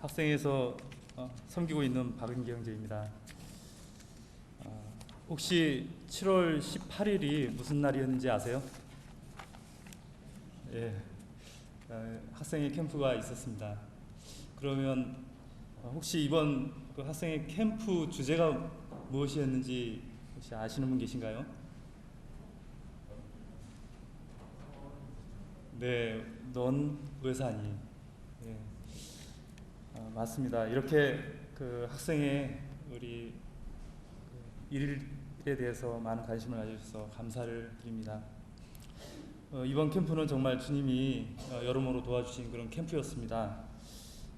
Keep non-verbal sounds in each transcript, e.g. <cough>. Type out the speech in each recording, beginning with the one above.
학생에서 어, 섬기고 있는 박은기 형제입니다. 어, 혹시 7월 18일이 무슨 날이었는지 아세요? 예, 어, 학생의 캠프가 있었습니다. 그러면 어, 혹시 이번 그 학생의 캠프 주제가 무엇이었는지 혹시 아시는 분 계신가요? 네, 넌 의사니. 예. 아, 맞습니다. 이렇게 그 학생의 우리 그 일에 대해서 많은 관심을 가져주셔서 감사를 드립니다. 어, 이번 캠프는 정말 주님이 어, 여러모로 도와주신 그런 캠프였습니다.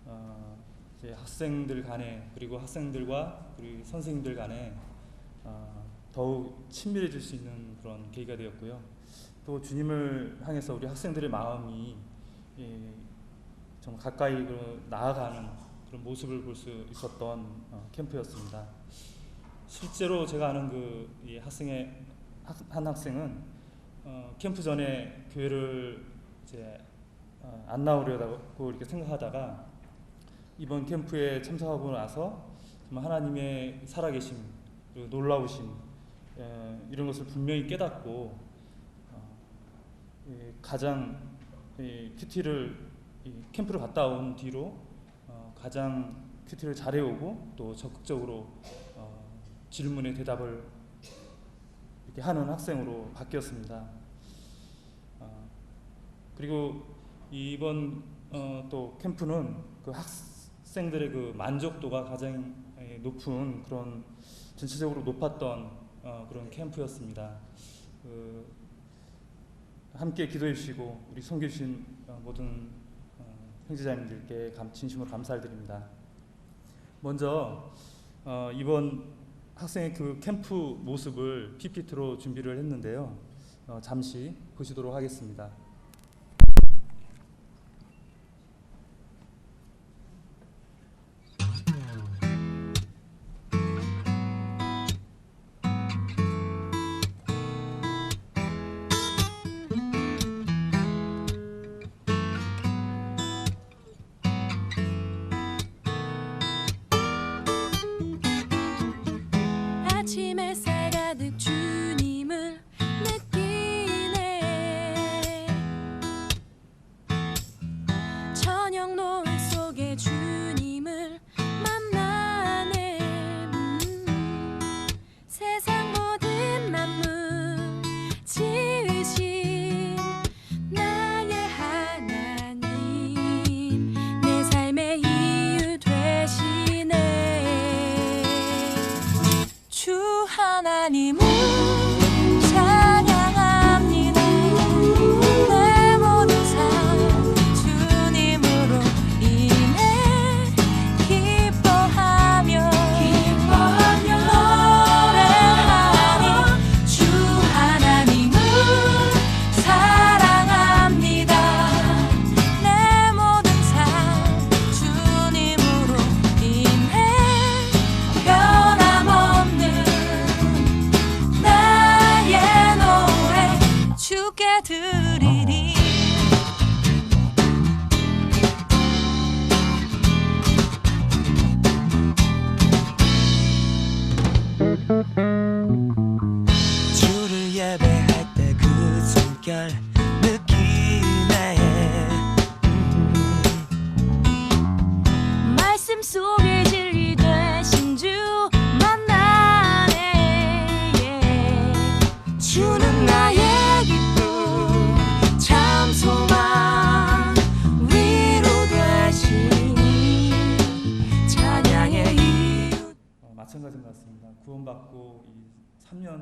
어, 학생들 간에 그리고 학생들과 우리 선생님들 간에 어, 더욱 친밀해질 수 있는 그런 계기가 되었고요. 또 주님을 향해서 우리 학생들의 마음이 예, 좀 가까이 그 나아가는 그런 모습을 볼 수 있었던 어, 캠프였습니다. 실제로 제가 아는 그이 학생의 학, 한 학생은 어, 캠프 전에 교회를 이제 어, 안 나오려고 이렇게 생각하다가 이번 캠프에 참석하고 나서 정말 하나님의 살아계심 그리고 놀라우심 예, 이런 것을 분명히 깨닫고 어, 이 가장 이 큐티를 이 캠프를 갔다 온 뒤로 어, 가장 큐티를 잘해오고 또 적극적으로 어, 질문에 대답을 이렇게 하는 학생으로 바뀌었습니다. 어, 그리고 이번 어, 또 캠프는 그 학생들의 그 만족도가 가장 예, 높은 그런 전체적으로 높았던 어, 그런 캠프였습니다. 그 함께 기도해 주시고 우리 섬겨 주신 어, 모든 어, 형제자님들께 감, 진심으로 감사를 드립니다. 먼저 어, 이번 학생의 그 캠프 모습을 PPT로 준비를 했는데요. 어, 잠시 보시도록 하겠습니다.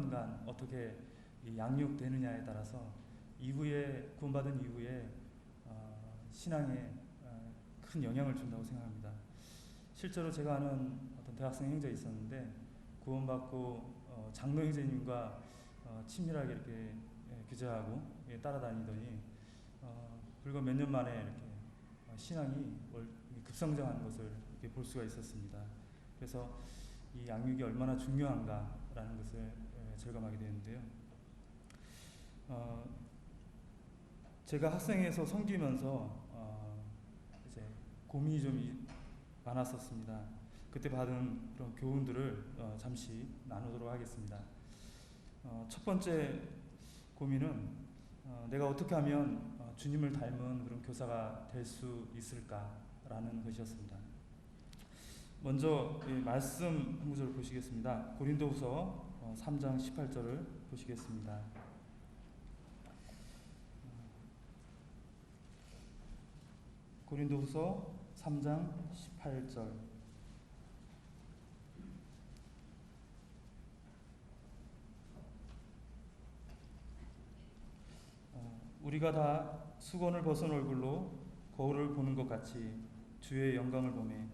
3년간 어떻게 이 양육되느냐에 따라서 이후에 구원받은 이후에 어, 신앙에 어, 큰 영향을 준다고 생각합니다. 실제로 제가 아는 어떤 대학생 형제 있었는데 구원받고 어, 장로 형제님과 어, 친밀하게 이렇게 예, 교제하고 예, 따라다니더니 어, 불과 몇 년 만에 이렇게 어, 신앙이 월- 급성장하는 것을 볼 수가 있었습니다. 그래서 이 양육이 얼마나 중요한가라는 것을 예, 절감하게 되는데요. 어, 제가 학생에서 섬기면서 어, 고민이 좀 이- 많았었습니다. 그때 받은 그런 교훈들을 어, 잠시 나누도록 하겠습니다. 어, 첫 번째 고민은 어, 내가 어떻게 하면 어, 주님을 닮은 그런 교사가 될 수 있을까라는 것이었습니다. 먼저 이 말씀 한 구절 보시겠습니다. 고린도후서 어, 3장 18절을 보시겠습니다. 고린도후서 3장 18절 어, 우리가 다 수건을 벗은 얼굴로 거울을 보는 것 같이 주의 영광을 보매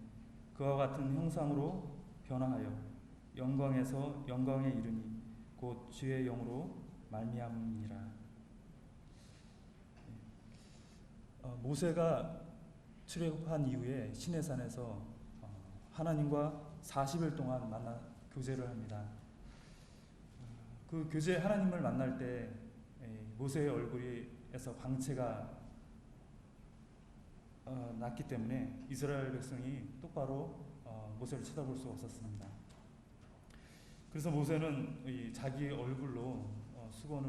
그와 같은 형상으로 변화하여 영광에서 영광에 이르니 곧 주의 영으로 말미암음이라. 어, 모세가 출애굽한 이후에 시내산에서 어, 하나님과 40일 동안 만나 교제를 합니다. 어, 그 교제 하나님을 만날 때 에, 모세의 얼굴에서 광채가 어, 났기 때문에 이스라엘 백성이 똑바로 어, 모세를 쳐다볼 수 없었습니다. 그래서 모세는 이 자기 얼굴로 어, 수건을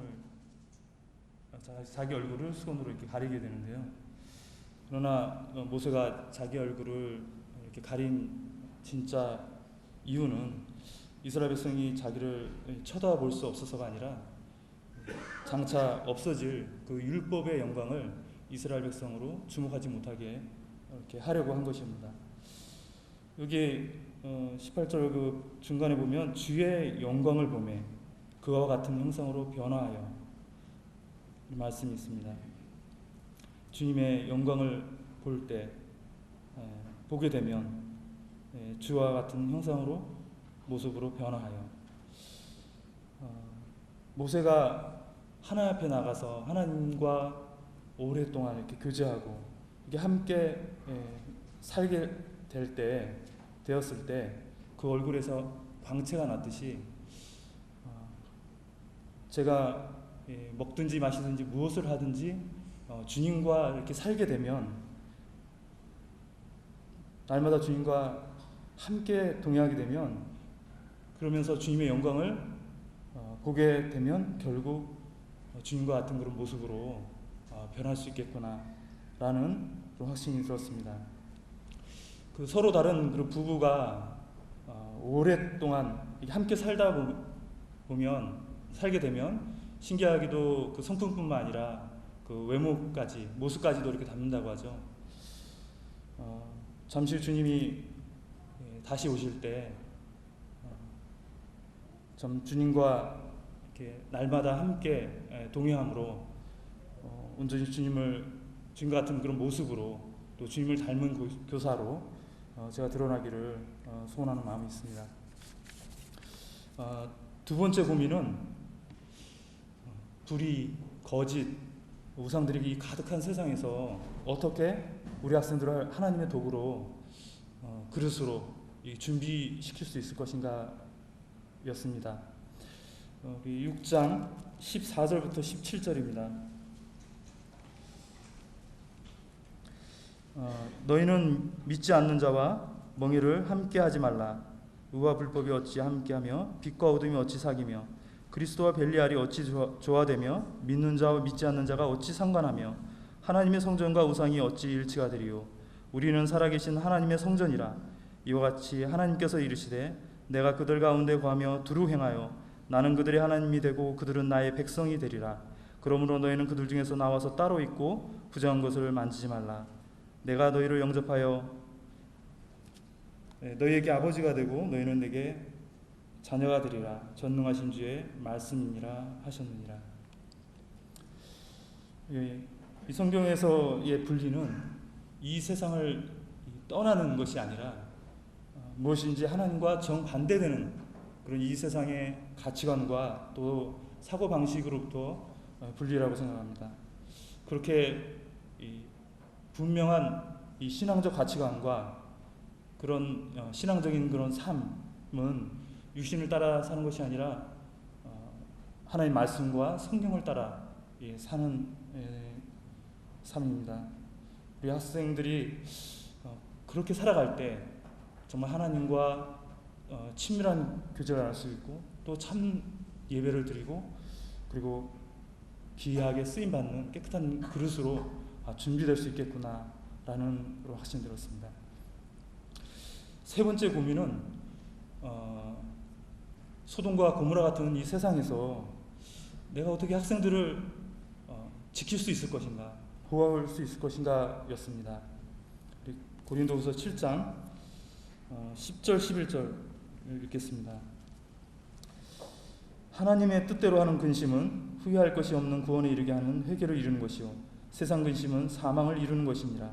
어, 자, 자기 얼굴을 수건으로 이렇게 가리게 되는데요. 그러나 어, 모세가 자기 얼굴을 이렇게 가린 진짜 이유는 이스라엘 백성이 자기를 쳐다볼 수 없어서가 아니라 장차 없어질 그 율법의 영광을 이스라엘 백성으로 주목하지 못하게 이렇게 하려고 한 것입니다. 여기 어, 18절 그 중간에 보면 주의 영광을 보매. 그와 같은 형상으로 변화하여. 이 말씀이 있습니다. 주님의 영광을 볼 때 보게 되면 에, 주와 같은 형상으로 모습으로 변화하여. 어, 모세가 하나님 앞에 나가서 하나님과 오랫동안 이렇게 교제하고 이게 함께 에, 살게 될 때 되었을 때 그 얼굴에서 광채가 났듯이 어, 제가 예, 먹든지 마시든지 무엇을 하든지 어, 주님과 이렇게 살게 되면 날마다 주님과 함께 동행하게 되면 그러면서 주님의 영광을 어, 보게 되면 결국 어, 주님과 같은 그런 모습으로 어, 변할 수 있겠구나 라는 그런 확신이 들었습니다. 그 서로 다른 그런 부부가 어, 오랫동안 함께 살다 보- 보면 살게 되면 신기하게도 그 성품뿐만 아니라 그 외모까지 모습까지도 이렇게 닮는다고 하죠. 어, 잠시 후 주님이 예, 다시 오실 때, 어, 좀 주님과 이렇게 날마다 함께 예, 동행함으로 어, 온전히 주님을 주님 같은 그런 모습으로 또 주님을 닮은 고- 교사로 어, 제가 드러나기를 어, 소원하는 마음이 있습니다. 어, 두 번째 고민은 어, 불의, 거짓, 우상들이 가득한 세상에서 어떻게 우리 학생들을 하나님의 도구로 어, 그릇으로 이 준비시킬 수 있을 것인가 였습니다. 어, 우리 6장 14절부터 17절입니다. 어, 너희는 믿지 않는 자와 멍에를 함께하지 말라. 의와 불법이 어찌 함께하며 빛과 어둠이 어찌 사귀며 그리스도와 벨리알이 어찌 조화- 조화되며 믿는 자와 믿지 않는 자가 어찌 상관하며 하나님의 성전과 우상이 어찌 일치가 되리요? 우리는 살아계신 하나님의 성전이라. 이와 같이 하나님께서 이르시되 내가 그들 가운데 거하며 두루 행하여 나는 그들의 하나님이 되고 그들은 나의 백성이 되리라. 그러므로 너희는 그들 중에서 나와서 따로 있고 부정한 것을 만지지 말라 내가 너희를 영접하여 예, 너희에게 아버지가 되고 너희는 내게 자녀가 되리라 전능하신 주의 말씀이니라 하셨느니라. 예, 이 성경에서의 분리는 이 세상을 떠나는 것이 아니라 어, 무엇인지 하나님과 정반대되는 그런 이 세상의 가치관과 또 사고 방식으로부터 어, 분리라고 생각합니다. 그렇게 이 분명한 이 신앙적 가치관과 그런 어, 신앙적인 그런 삶은 육신을 따라 사는 것이 아니라 어, 하나님 말씀과 성경을 따라 예, 사는 예, 삶입니다. 우리 학생들이 어, 그렇게 살아갈 때 정말 하나님과 어, 친밀한 교제를 할 수 있고 또 참 예배를 드리고 그리고 귀하게 쓰임 받는 깨끗한 그릇으로 아, 준비될 수 있겠구나라는 확신이 들었습니다. 세 번째 고민은 어, 소돔과 고모라 같은 이 세상에서 내가 어떻게 학생들을 어, 지킬 수 있을 것인가, 보호할 수 있을 것인가였습니다. 고린도후서 7장 어, 10절 11절을 읽겠습니다. 하나님의 뜻대로 하는 근심은 후회할 것이 없는 구원에 이르게 하는 회개를 이루는 것이요 세상 근심은 사망을 이루는 것이니라.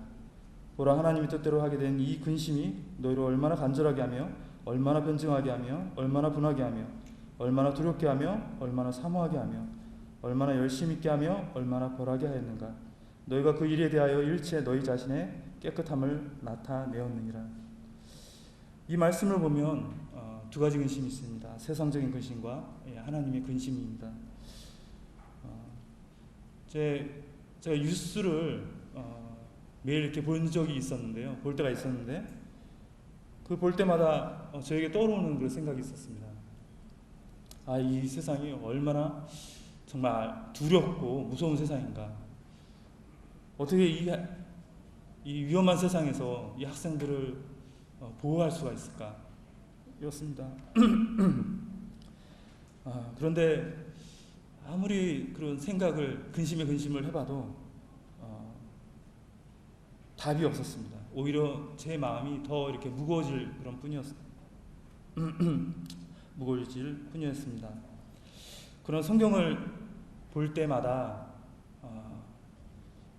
보라 하나님의 뜻대로 하게 된 이 근심이 너희를 얼마나 간절하게 하며 얼마나 변증하게 하며 얼마나 분하게 하며 얼마나 두렵게 하며 얼마나 사모하게 하며 얼마나 열심 있게 하며 얼마나 벌하게 하였는가. 너희가 그 일에 대하여 일체 너희 자신의 깨끗함을 나타내었느니라. 이 말씀을 보면 어, 두 가지 근심이 있습니다. 세상적인 근심과 예, 하나님의 근심입니다. 어, 제, 제가 뉴스를 어, 매일 이렇게 본 적이 있었는데요 볼 때가 있었는데 그 볼 때마다 어, 저에게 떠오르는 그런 생각이 있었습니다. 아, 이 세상이 얼마나 정말 두렵고 무서운 세상인가. 어떻게 이, 이 위험한 세상에서 이 학생들을 어, 보호할 수가 있을까? 이었습니다. <clears throat> 아, 그런데 아무리 그런 생각을 근심에 근심을 해봐도 어, 답이 없었습니다. 오히려 제 마음이 더 이렇게 무거워질 그런 뿐이었 <clears throat> 무거워질 뿐이었습니다. 그런 성경을 볼 때마다 어,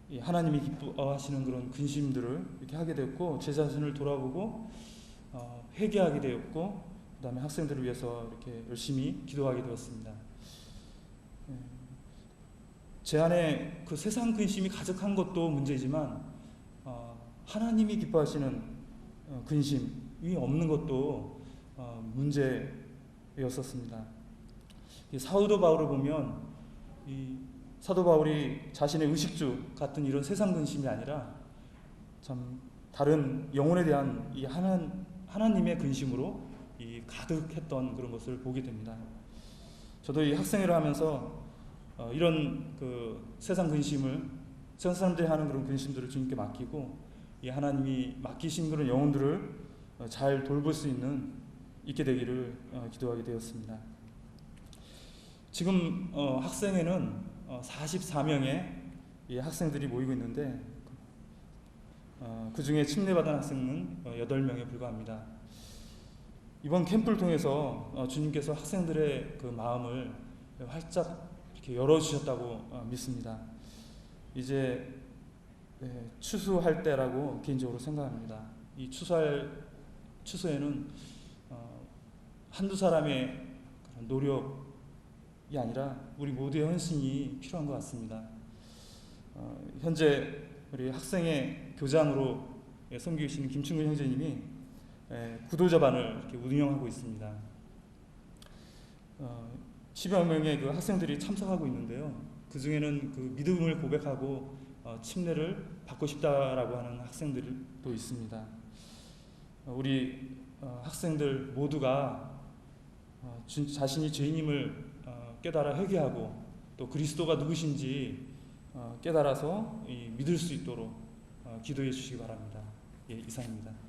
이 하나님이 기뻐하시는 그런 근심들을 이렇게 하게 되었고 제 자신을 돌아보고 어, 회개하게 되었고 그다음에 학생들을 위해서 이렇게 열심히 기도하게 되었습니다. 예. 제 안에 그 세상 근심이 가득한 것도 문제지만 어, 하나님이 기뻐하시는 어, 근심이 없는 것도 어, 문제였었습니다. 이 사도 바울을 보면 이 사도 바울이 자신의 의식주 같은 이런 세상 근심이 아니라 참 다른 영혼에 대한 이 하나, 하나님의 근심으로 이 가득했던 그런 것을 보게 됩니다. 저도 이 학생회를 하면서 어, 이런 그 세상 근심을 세상 사람들이 하는 그런 근심들을 주님께 맡기고 이 하나님이 맡기신 그런 영혼들을 어, 잘 돌볼 수 있는 있게 되기를 어, 기도하게 되었습니다. 지금 어, 학생회는 어, 44명의 이 학생들이 모이고 있는데 어, 그 중에 침례받은 학생은 어, 8명에 불과합니다. 이번 캠프를 통해서 어, 주님께서 학생들의 그 마음을 활짝 이렇게 열어주셨다고 어, 믿습니다. 이제 네, 추수할 때라고 개인적으로 생각합니다. 이 추수할 추수에는 어, 한두 사람의 노력이 아니라 우리 모두의 헌신이 필요한 것 같습니다. 어, 현재 우리 학생의 교장으로 예, 섬기고 계시는 김충근 형제님이 예, 구도자반을 이렇게 운영하고 있습니다. 어, 10여 명의 그 학생들이 참석하고 있는데요. 그 중에는 그 믿음을 고백하고 어, 침례를 받고 싶다라고 하는 학생들도 있습니다. 어, 우리 어, 학생들 모두가 어, 주, 자신이 죄인임을 어, 깨달아 회개하고 또 그리스도가 누구신지 어, 깨달아서 이, 믿을 수 있도록 어, 기도해 주시기 바랍니다. 예, 이상입니다.